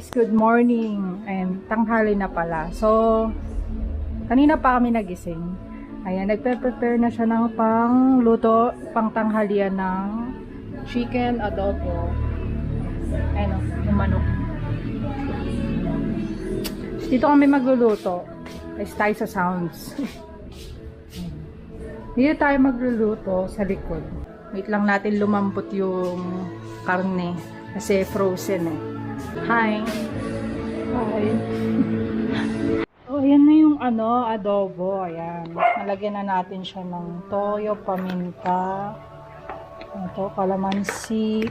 guys, good morning. And tanghali na pala. So, kanina pa kami nagising. Ayan, nagpe-prepare na siya ng pang luto, pang ng chicken adobo. Ayan o, yung manok. Dito kami magluluto. Guys, tayo sa sounds. Dito tayo magluluto sa likod. Wait lang natin lumambot yung karne. Kasi frozen eh. Hi! Hi! oh, ayan na yung ano, adobo. Ayan. Nalagyan na natin siya ng toyo, paminta. Ito, kalamansi.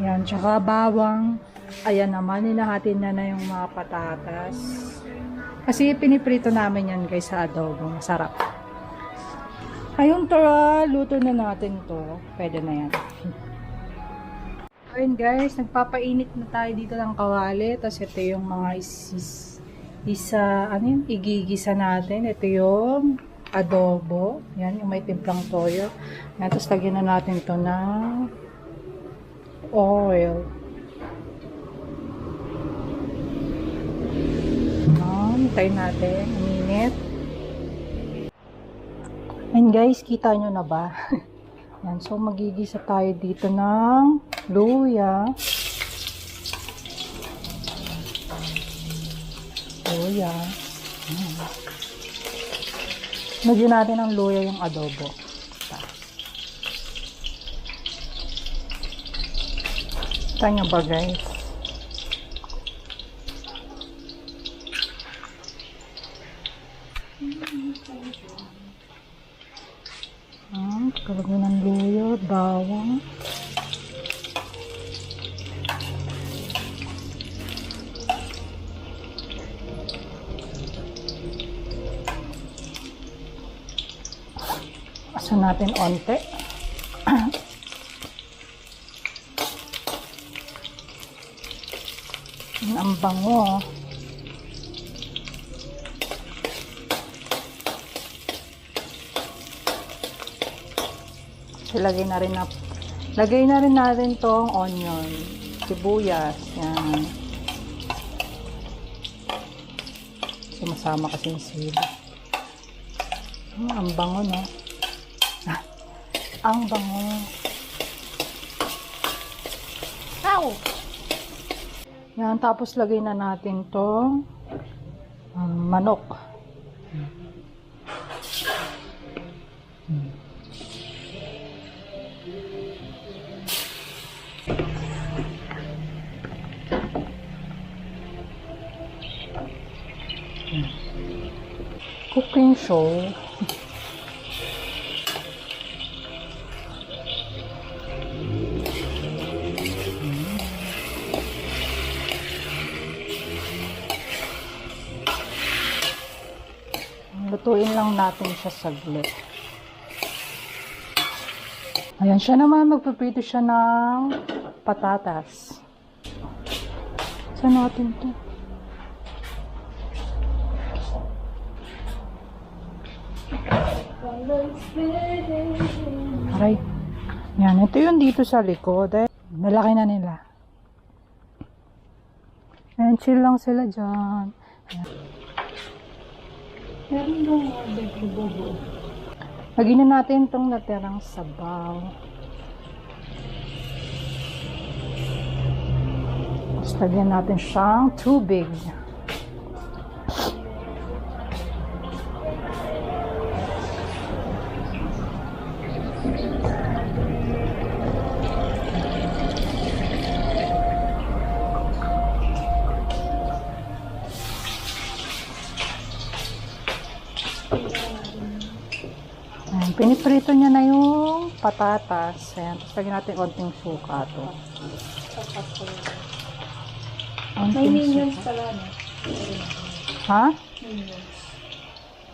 Ayan, tsaka bawang. Ayan naman, nilahatin na na yung mga patatas. Kasi piniprito namin yan guys sa adobo. Masarap. Ayun, tara, luto na natin to. Pwede na yan. Ayun guys, nagpapainit na tayo dito ng kawali. Tapos ito yung mga isis, isa, ano yun, igigisa natin. Ito yung adobo. Yan, yung may timplang toyo. Yan, tapos lagyan na natin to ng oil. Yan, tayo natin. Uminit. And guys, kita nyo na ba? Yan, so magigisa tayo dito ng luya. Luya. Yan. Lagyan natin ng luya yung adobo. Kita nyo ba guys? Ah, kalagay ng luya, bawang. Asa natin onte. Ang bango. So, lagay na rin na lagay na rin natin tong onion, sibuyas, yan. Sumasama kasi yung sili. Hmm, ang bango, no? Ang bango. Ow! Yan, tapos lagay na natin tong um, manok. cooking show. Lutuin lang natin siya saglit. Ayan, siya naman magpipito siya ng patatas. Saan natin to? Aray. Yan, ito yung dito sa likod. Eh. Nalaki na nila. Ayan, chill lang sila dyan. Ayan. Meron daw order ko bobo. Lagyan na natin itong natirang sabaw. Tapos natin siyang tubig. Ayan, patatas. Ayan, tapos lagyan natin konting suka to. May minions pala, no? Ha? Minions.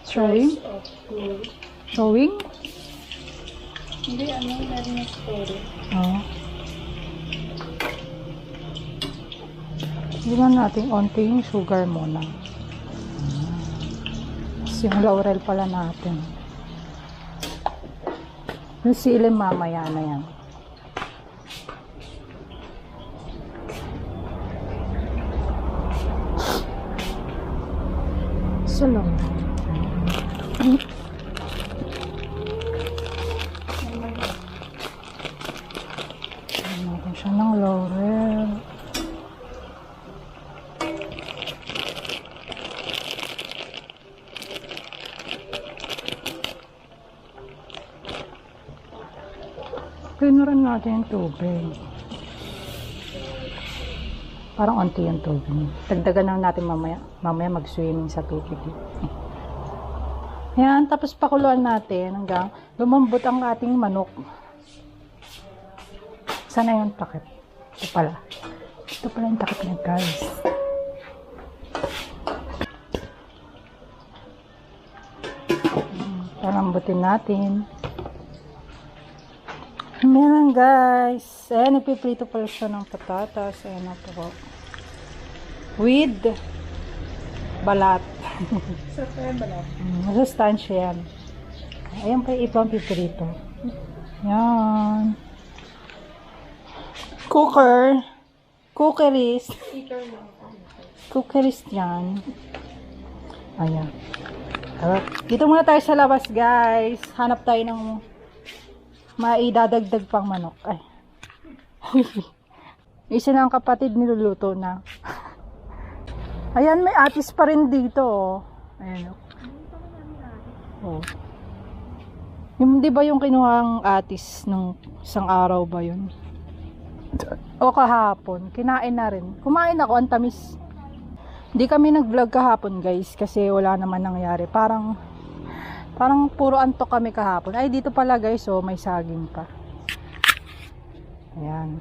Showing? Showing? Hindi, ano, meron yung story. Oo. Lagyan natin konting sugar muna. Tapos yung laurel pala natin. Yung silim mamaya na yan. Salong. Pinuran natin yung tubig. Parang onti yung tubig. Dagdagan lang natin mamaya. Mamaya mag-swimming sa tubig. Ayan, tapos pakuluan natin hanggang lumambot ang ating manok. Sana yung takip. Ito pala. Ito pala yung takip niya, guys. Palambutin natin. Meron guys. Ayan, ipiprito pala siya ng patatas. Ayan na po. With balat. Sa kaya ba lang? Mm, Masustansya yan. Ayan pa ibang piprito. Yan. Cooker. Cookeries. Cookeries yan. Ayan. Dito muna tayo sa labas guys. Hanap tayo ng maidadagdag pang manok. Ay. Isa na ang kapatid niluluto na. Ayan, may atis pa rin dito. Oh. Ayan. Oh. oh. Yung, di ba yung kinuhang atis nung isang araw ba yun? O kahapon, kinain na rin. Kumain ako, ang tamis. Hindi kami nag-vlog kahapon guys kasi wala naman nangyari. Parang parang puro antok kami kahapon. Ay dito pala guys, oh, may saging pa. Ayan.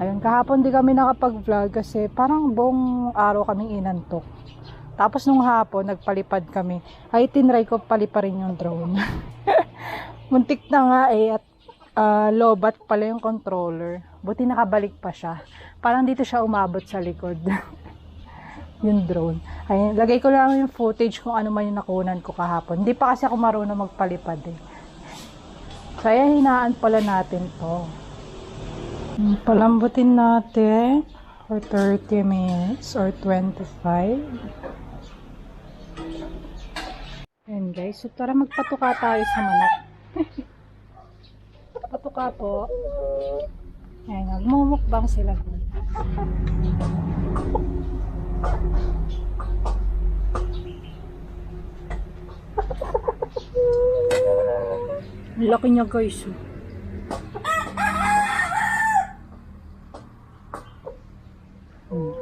Ayun, kahapon di kami nakapag-vlog kasi parang buong araw kaming inantok. Tapos nung hapon, nagpalipad kami. Ay, tinry ko paliparin yung drone. Muntik na nga eh, at ah, lobat pala yung controller. Buti nakabalik pa siya. Parang dito siya umabot sa likod. yung drone. Ay, lagay ko lang yung footage kung ano man yung nakunan ko kahapon. Hindi pa kasi ako marunong magpalipad eh. Kaya hinaan pala natin to. Palambutin natin for 30 minutes or 25. Ayan guys, so tara magpatuka tayo sa manok. Patuka po. Ayan, nagmumukbang sila. Laki niya guys. oh. Hmm.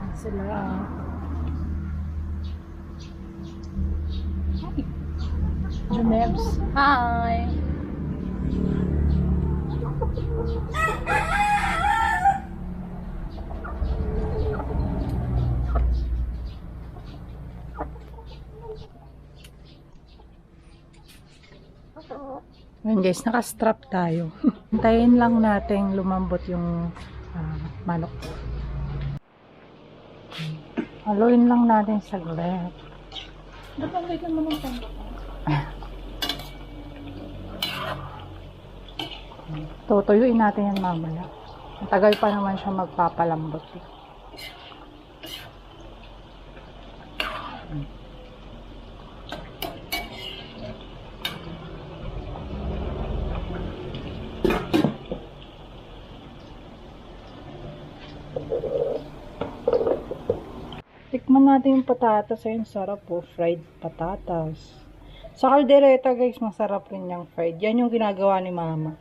Ayan Sila. Hi. Junebs. Hi. Ayan guys, naka-strap tayo. Hintayin lang natin lumambot yung ah, manok. Haluin lang natin saglit. Ba't ang ganda mo ng pang Tutuyuin natin yan mamaya. Matagal pa naman siya magpapalambot. eh. Natin yung patatas. Ayun, sarap po. Fried patatas. Sa kaldereta guys, masarap rin yung fried. Yan yung ginagawa ni mama.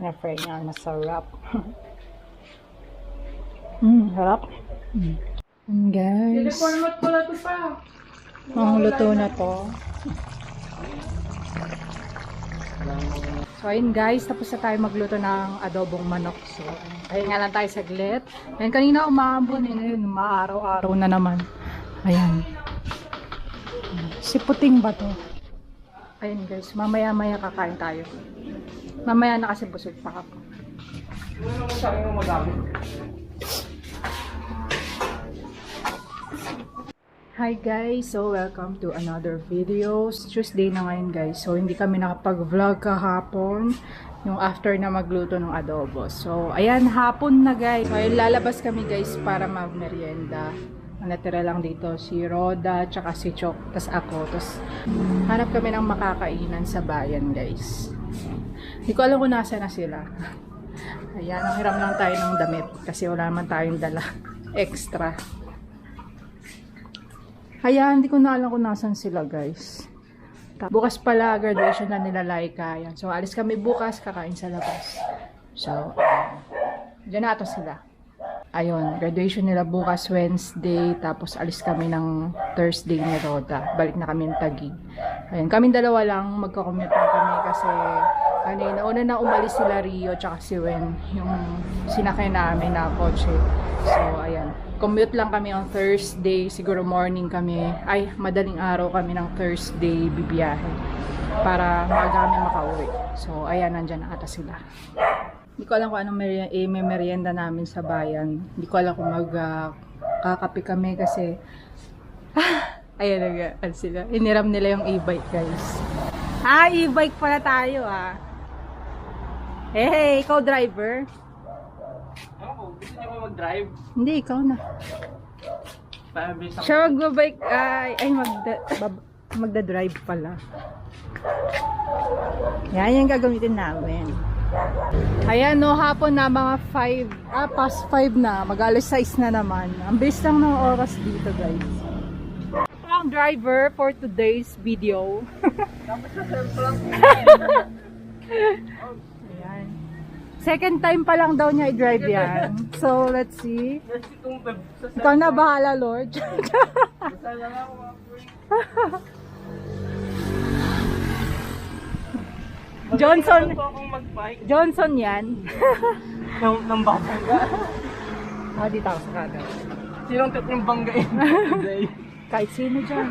Na fried niya, masarap. mm, sarap. Mm. Mm, guys, Format ko na pa. ang luto na to. So, ayun guys, tapos na tayo magluto ng adobong manok. So, ayun nga lang tayo saglit. Ayun, kanina umambon, eh, ngayon, maaraw-araw na naman. Ayan. Si puting ba to? Ayun guys, mamaya-maya kakain tayo. Mamaya na kasi busog pa ako. Hi guys! So, welcome to another video. Tuesday na ngayon guys. So, hindi kami nakapag-vlog kahapon. Yung after na magluto ng adobo. So, ayan, hapon na guys. So, lalabas kami guys para mag-merienda. Natira lang dito, si Roda, tsaka si Chok, tas ako. Tas hanap kami ng makakainan sa bayan, guys. Hindi ko alam kung nasa na sila. Ayan, ang hiram lang tayo ng damit kasi wala naman tayong dala extra. Kaya hindi ko na alam kung nasan sila, guys. Bukas pala, graduation na nila Laika. Yan. So, alis kami bukas, kakain sa labas. So, Diyan na ito sila. Ayun, graduation nila bukas Wednesday, tapos alis kami ng Thursday ni Roda. Balik na kami ng Taguig. Ayun, kami dalawa lang, magkakommute lang kami kasi ano yun, nauna na umalis sila Rio tsaka si Wen, yung sinakay namin na kotse. So, ayan. Commute lang kami on Thursday, siguro morning kami, ay, madaling araw kami ng Thursday bibiyahe para maaga kami makauwi. So, ayan, nandyan na ata sila. Hindi ko alam kung anong meri- eh, may merienda namin sa bayan. Hindi ko alam kung mag ah, kakape kami kasi ayan na ano sila. Iniram nila yung e-bike guys. Ah, e-bike pala tayo ah. Hey, ikaw driver? Po, gusto niyo ba mag-drive? Hindi, ikaw na. Ako. Siya magbabike, ay, ay magda, bab- magda-drive pala. Yan yung gagamitin namin. Ayan, no, hapon na mga 5, ah, past 5 na, mag alas 6 na naman. Ang bilis lang ng oras dito, guys. Ito ang driver for today's video. Ayan. Second time pa lang daw niya i-drive yan. So, let's see. Ikaw na bahala, Lord. Sana lang ako mga boy. Johnson, Gusto akong mag-bike Johnson yan. ng, ng Bangga. Ah, dito ako sa kanan. Sinong tatlong bangga yun? Today. Kahit sino dyan.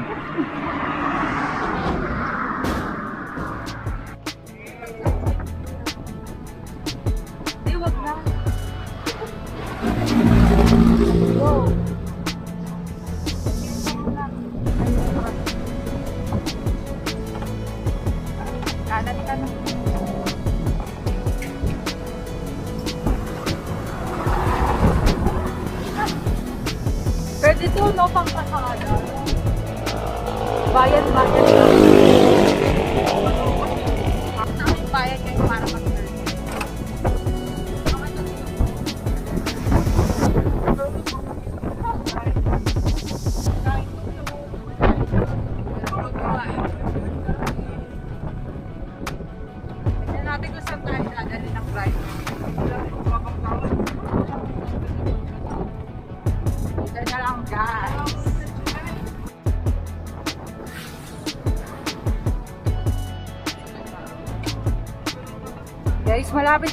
Bayan, bayan.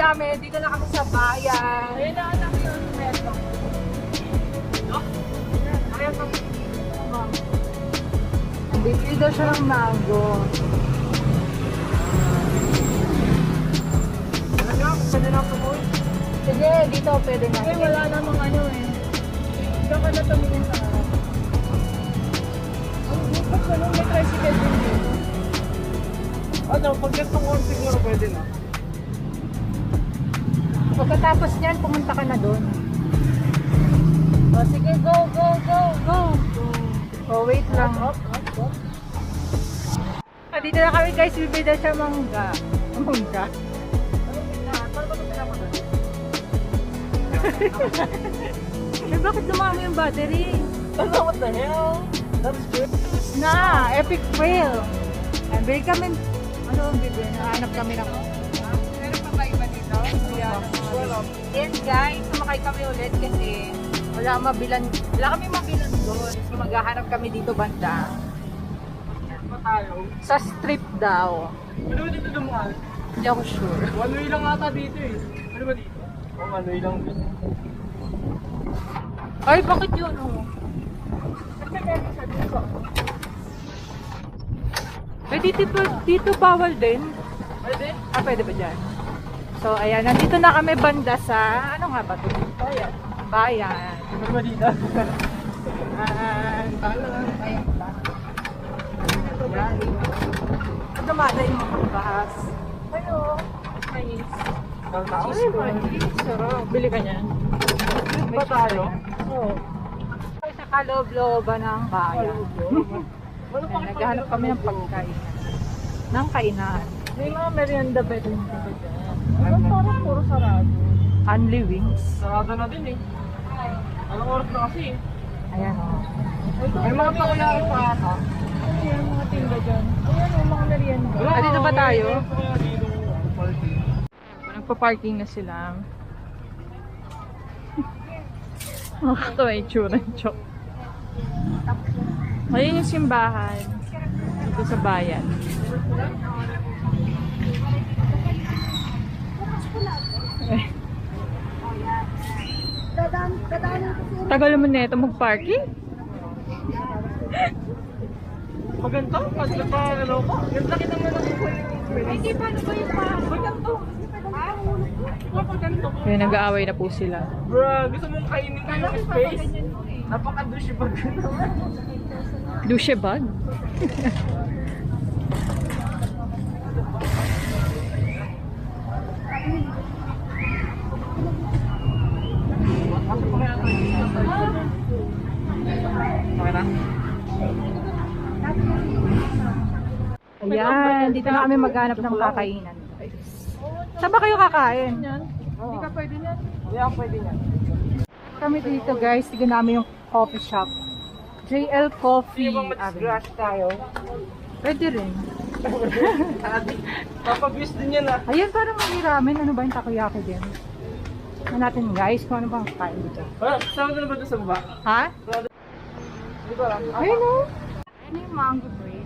Guys, malapit na kami. Dito na kami sa bayan. Ayun na anak yun. Meron. Bibili daw siya ng mango. Pwede na boy. Sige, dito pwede na. Kasi wala namang ano eh. Diyan ka na tumingin sa harap. Ang bukas na nung may tricycle din dito. Ano, pag gusto ko siguro pwede na. Pagkatapos niyan, pumunta ka na doon. O sige, go, go, go, go. Oh, wait lang. Ah, dito na kami guys, bibili na siya mangga. Mangga. eh, bakit lumami yung battery? What the hell? That's good. Na, epic fail. Ayan, bili kami, ano ang bibili? Nahanap kami ng... Yes guys, sumakay kami ulit kasi wala mabilan, wala kami mabilan doon. So maghahanap kami dito banda. Sa strip daw. Ano ba dito dumaan? Hindi ako sure. One way lang ata dito eh. Ano ba dito? Oo, one way lang dito. Ay, bakit yun? Oh? Eh, dito, dito bawal din. Pwede? Ah, pwede ba dyan? So, ayan, nandito na kami banda sa, ano nga ba ito? Bayan. Bayan. Ano ba dito? Ayan. Ayan. Ayan. Dumada yung mga bahas. Nice. Tao? Ay, Sarap. Bili ka niyan. ba tayo? Oo. Sa kaloob-looban ng bayan. Naghahanap kami ng pagkain. Ng kainan. May mga merienda ba ito? Ano parang puro sarado? Only wings. Sarado na din eh. Anong oras na kasi eh? Ayan o. May mga pangyayari pa ata. Ano yan mga tinda dyan? Ayan o, mga merienda. Ah, dito ba tayo? Nagpa-parking na sila. Nakakatawa yung tsura ng chok. Ayun yung simbahan. Dito sa bayan. Tagal naman na ito mag-parking. Maganda, pa ano ko. Ganda kita mo yung Hindi, paano ba yung pa? Maganda. Kaya nag-aaway na po sila. Bro, gusto mong kainin ka yung space? Napaka-douche bag ka naman. Douche Ayan, dito na kami maghanap ng kakainan. Saan ba kayo kakain? Hindi ka pwede niyan. Hindi ako pwede niyan. Kami dito guys, tignan namin yung coffee shop. JL Coffee. Hindi bang Avenue. mag-scratch tayo? Pwede rin. Papabuse din yan ah. Ayan, parang may ramen. Ano ba yung takoyaki din? Tignan natin guys kung ano bang kain dito. Wala, sama na ba ito sa baba? Ha? Hindi ko alam. Ayun o. Ano yung mango bread?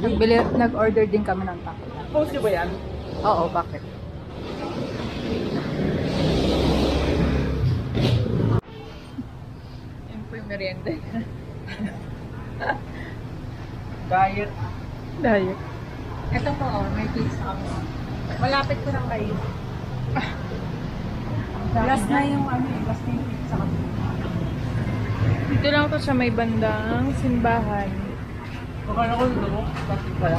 Nagbili, nag-order din kami ng takoyaki. Post ba yan? Oo, bakit? Yan po yung merienda. Diet. Diet. Ito po, oh, may pizza kami. Malapit ko lang kayo. Last na yung ano, last na yung pizza kami. Dito lang to sa may bandang simbahan. Akala ko ito mo. Plastic pala.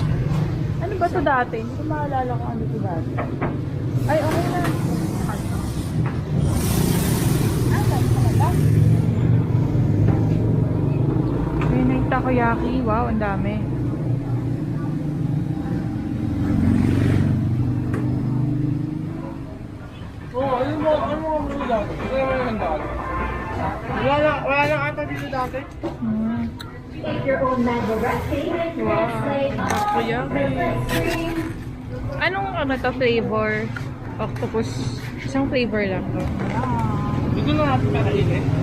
Ano ba to dati? Hindi ko maalala kung ano to dati. Ay, okay na. Ah, dami talaga. Ayun na yung takoyaki. Wow, ang dami. Oo, ano mo, ano mo ang mga dati? Ito naman yung dati. Wala lang, wala lang ata dito dati. Mm. Wow. Takoyaki. Anong ano to flavor? Octopus. Isang flavor lang to. Dito na natin kakainin.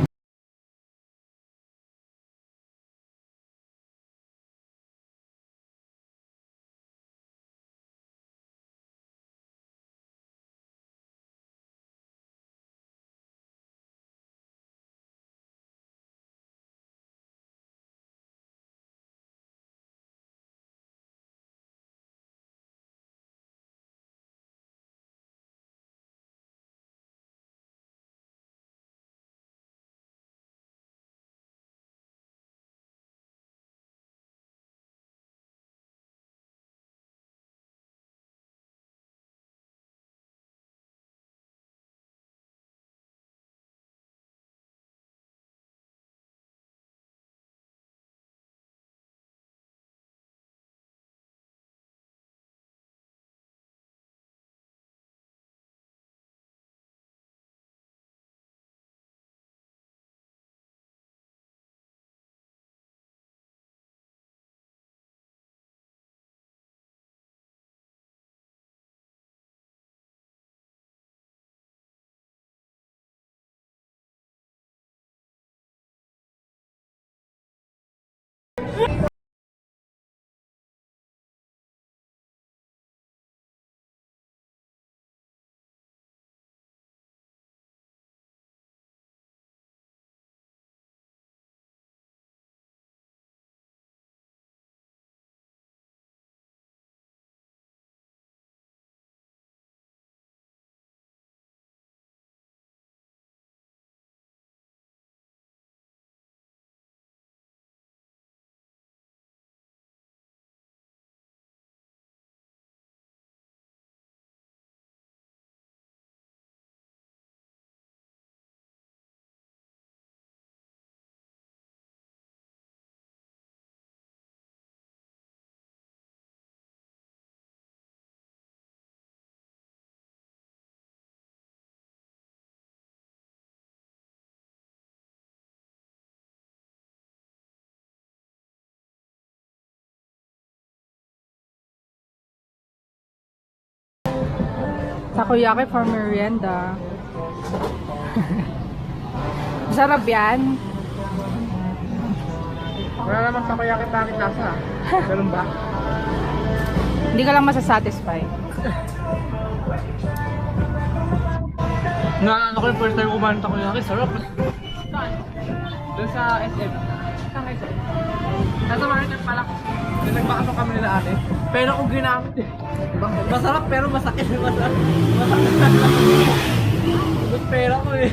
Takoyaki for merienda. Sarap yan. Wala naman takoyaki bakit lasa. Ganun ba? Hindi ka lang masasatisfy. Na ano ko yung first time kumain ng takoyaki, sarap. Doon sa SM. Saan kayo sir? Nasa market pala. Doon nagpakasok kami nila ate. Pero kung ginamit eh. Masarap pero masakit. Masarap. Masakit. Ubus pera ko eh.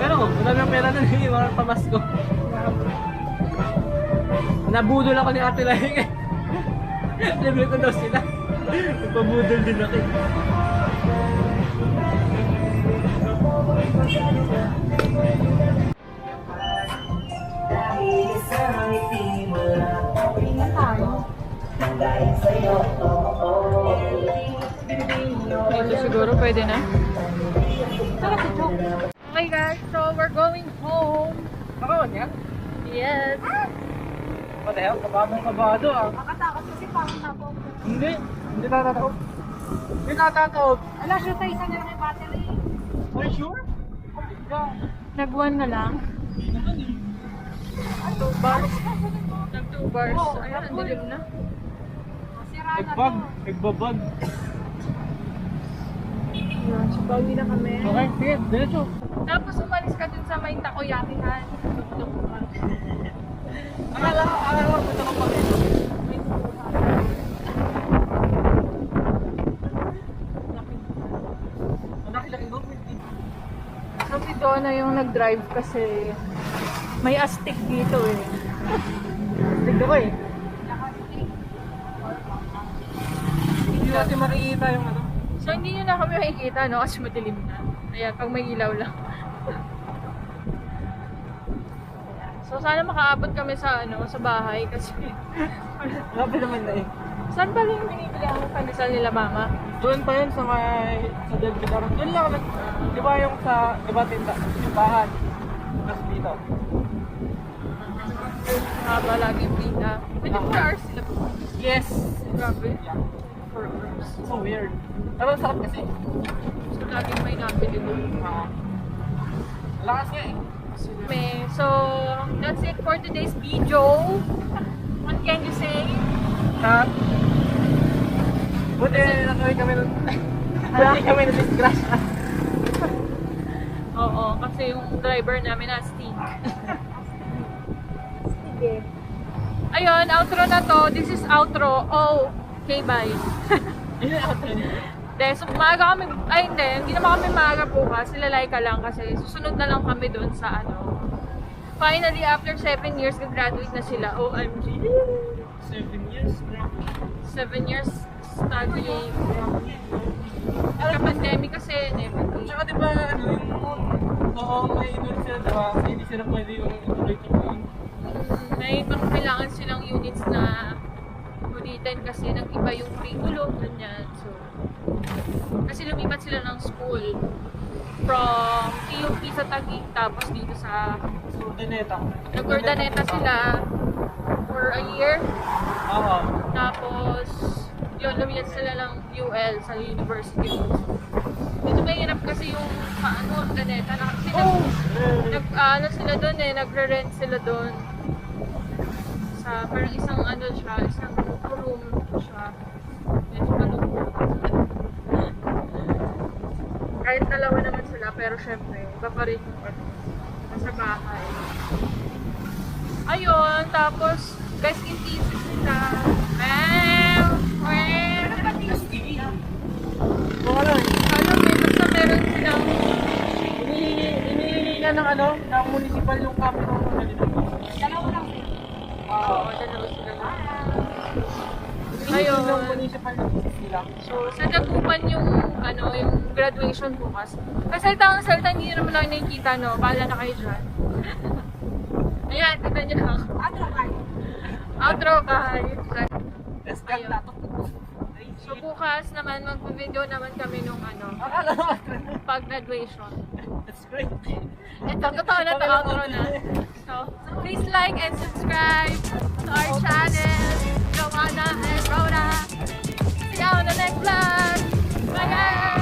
Pero wala nang pera na naiiwan pa Pasko. Nabudol ako ni Ate Lahing eh. Libre ko daw sila. Nagpabudol din ako eh. Dito siguro pwede na. Okay guys, so we're going home. Nakawan niya? Yes. What the hell? Kabadong kabado ah. Nakatakot kasi parang nako. Hindi. Hindi natataob. Hindi natataob. Ala, siya tayo na yung battery. Are you sure? Nag-one na lang. Two bars. Nag-two bars. Ayan, ang dilim na. Sira na Nagbag. to. Nagbabag. Ayan, so bawi na kami. Okay, sige. Diretso. Tapos umalis ka dun sa may takoyakihan. Akala ko, akala ko punta ko pa rin. Si Donna yung nag-drive kasi may astig dito eh. Tignan ko eh. Hindi natin makikita yung ano. So hindi nyo na kami makikita no kasi madilim na. Ayan, pag may ilaw lang. so sana makaabot kami sa ano sa bahay kasi Grabe naman na eh. saan rin yung binibili ang pandesal nila mama? Doon pa yun sa may sa Del Pilar. Doon lang nag di ba yung sa di ba tinda yung bahan. Tapos dito. Haba lagi yung pita. 24 hours sila po. Yes. Grabe. Yeah. 4 hours. So weird. Pero sarap kasi. So laging may nabili doon. Oo. Lakas nga eh. May- So, that's it for today's video. What can you say? Ha? Buti nakawin kami nun. Buti kami na disgrace. Oo, kasi yung driver namin na stink. Sige. Ayun, outro na to. This is outro. Oh, okay, bye. Yun yung outro niya. De, so maaga kami, ay hindi, hindi naman kami maaga bukas. Silalay ka lang kasi susunod na lang kami doon sa ano. Finally, after 7 years, graduate na sila. OMG. Seven years. 7 years studying. Ka-pandemic kasi everything. Tsaka di ba ano yung noong may inul sila diba? Hindi sila pwede yung tuloy-tuloy. May mga kailangan silang units na ulitin kasi nag-iba yung curriculum, ganyan. So, kasi lumipat sila ng school from TUP sa Taguig tapos dito sa So, Daneta. nag-Urdaneta sila for a year Oo. tapos yun lumipat sila ng UL sa University Medyo mahirap kasi yung paano Urdaneta na kasi nag, nag ano sila doon eh nagre-rent sila doon sa parang isang ano siya isang room siya. Medyo malungkot. Kahit dalawa naman sila pero syempre iba pa rin yung ano, nasa bahay. Ayun tapos guys in thesis nila. Well well eh. alam mo basta meron silang Inihingi, na ng ano, ng municipal yung ganito. Dalawa lang sila. oo dalawa sila Inihingi Ayun. So, sa Dagupan yung, ano, yung graduation bukas. Kasi salita ang salita, hindi naman lang nakikita, no? Bahala na kayo dyan. Ayan, tignan nyo lang. Ano kayo? Outro, bye. Let's get that. So, bukas naman, mag-video naman kami nung, ano, Akala ko, pag-graduation. that's great. Ito, totoo na to, outro na. So please like and subscribe to our channel, Joanna and Rhoda. See you on the next vlog. Bye guys!